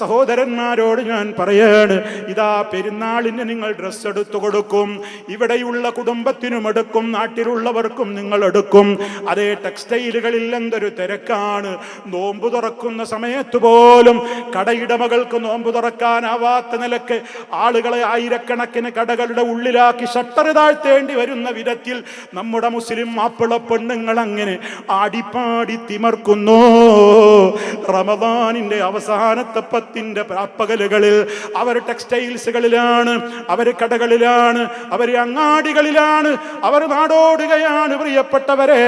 സഹോദരന്മാരോട് ഞാൻ പറയാണ് ഇതാ പെരുന്നാളിന് നിങ്ങൾ ഡ്രസ്സ് എടുത്തു കൊടുക്കും ഇവിടെയുള്ള കുടുംബത്തിനും എടുക്കും നാട്ടിലുള്ളവർക്കും നിങ്ങൾ എടുക്കും. അതേ ടെക്സ്റ്റൈലുകളിൽ എന്തൊരു തിരക്കാണ്. നോമ്പ് തുറക്കുന്ന സമയത്ത് പോലും കടയിടമകൾക്ക് നോമ്പ് തുറക്കാനാവാത്ത നിലയ്ക്ക് ആളുകളെ ആയിരക്കണക്കിന് കടകളുടെ ഉള്ളിലാക്കി ഷട്ടർ താഴ്ത്തേണ്ടി വരുന്ന വിധത്തിൽ നമ്മുടെ മുസ്ലിം മാപ്പിള പെണ്ണുങ്ങൾ അങ്ങനെ ആടിപ്പാടി തിമർക്കുന്നു. റമദാനിന്റെ അവസാനത്തെ പത്തിന്റെ പകലുകളിൽ അവർ ടെക്സ്റ്റൈൽസുകളിലാണ് അവർ കടകളിലാണ് അവർ അങ്ങാടികളിലാണ് അവർ നാടോടുകയാണ് പ്രിയപ്പെട്ടവരെ.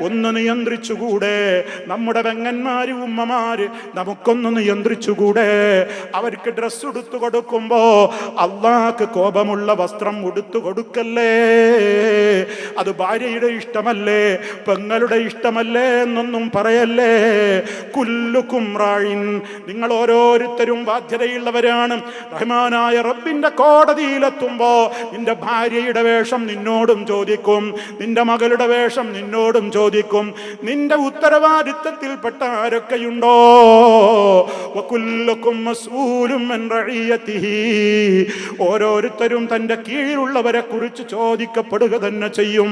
ഒന്ന് നിയന്ത്രിച്ചുകൂടെ നമ്മുടെ പെങ്ങന്മാര് ഉമ്മമാര് നമുക്കൊന്ന് നിയന്ത്രിച്ചുകൂടെ. അവർക്ക് ഡ്രസ്സ് ഉടുത്തു കൊടുക്കുമ്പോ അള്ളാക്ക് കോപമുള്ള വസ്ത്രം ഉടുത്തു കൊടുക്കല്ലേ? അത് ഭാര്യയുടെ ഇഷ്ടമല്ലേ? പെങ്ങളുടെ ഇഷ്ടമല്ലേ എന്നൊന്നും പറയല്ലേ? കുല്ലുക്കും റായിൻ നിങ്ങൾ ഓരോരുത്തരും ബാധ്യതയുള്ളവരാണ്. റഹ്മാനായ റബ്ബിന്റെ കോടതിയിലെത്തുമ്പോ നിന്റെ ഭാര്യയുടെ വേഷം നിന്നോടും ചോദിക്കും. നിന്റെ മകളുടെ വേഷം നിന്നോടും ചോദിക്കും. നിന്റെ ഉത്തരവാദിത്തത്തിൽപ്പെട്ട ആരൊക്കെയുണ്ടോ? അൻ ഓരോരുത്തരും തന്റെ കീഴിലുള്ളവരെ കുറിച്ച് ചോദിക്കപ്പെടുക തന്നെ ചെയ്യും.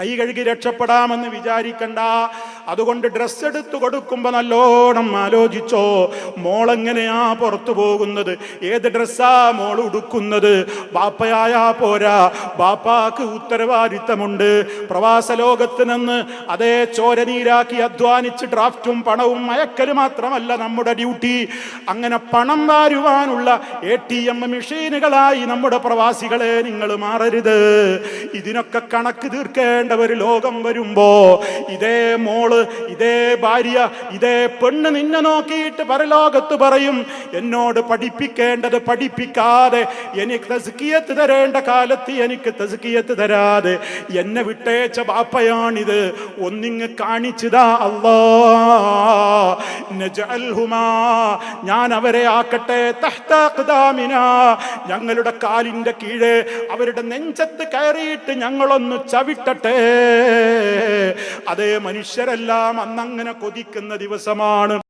കൈ കഴുകി രക്ഷപ്പെടാമെന്ന് വിചാരിക്കണ്ട. അതുകൊണ്ട് ഡ്രസ്സ് എടുത്തു കൊടുക്കുമ്പോ നല്ലോണം ആലോചിച്ചോ മോളെങ്ങനെയാ പുറത്തു പോകുന്നത്? ഏത് ഡ്രസ്സാ മോൾ ഉടുക്കുന്നത്? ബാപ്പയായാ പോരാ. ബാപ്പാക്ക് ഉത്തരവാദിത്തമുണ്ട്. പ്രവാസ ലോകത്ത് നിന്ന് അതേ ചോരനീരാക്കി അധ്വാനിച്ച് ഡ്രാഫ്റ്റും പണവും മയക്കൽ മാത്രമല്ല നമ്മുടെ ഡ്യൂട്ടി. അങ്ങനെ പണം വാരുവാനുള്ള എ ടി എം മെഷീനുകളായി നമ്മുടെ പ്രവാസികളെ നിങ്ങൾ മാറരുത്. ഇതിനൊക്കെ കണക്ക് തീർക്കേണ്ട ഒരു ലോകം വരുമ്പോ ഇതേ മോൾ ഇതേ ഭാര്യ ഇതേ പെണ്ണ് നിന്നെ നോക്കിയിട്ട് പരലോകത്ത് പറയും എന്നോട് പഠിപ്പിക്കേണ്ടത് പഠിപ്പിക്കാതെ എനിക്ക് തസ്കിയത്ത് തരേണ്ട കാലത്ത് എനിക്ക് തസ്കിയത്ത് തരാതെ എന്നെ വിട്ടേച്ച ബാപ്പയാണിത്. ഒന്നിങ്ങ് കാണിച്ചതാ അല്ലാ ഞാൻ അവരെ ആക്കട്ടെ ഞങ്ങളുടെ കാലിന്റെ കീഴെ അവരുടെ നെഞ്ചത്ത് കയറിയിട്ട് ഞങ്ങളൊന്ന് ചവിട്ടട്ടെ. അതേ മനുഷ്യരെല്ലാം അന്നങ്ങനെ കൊതിക്കുന്ന ദിവസമാണ്.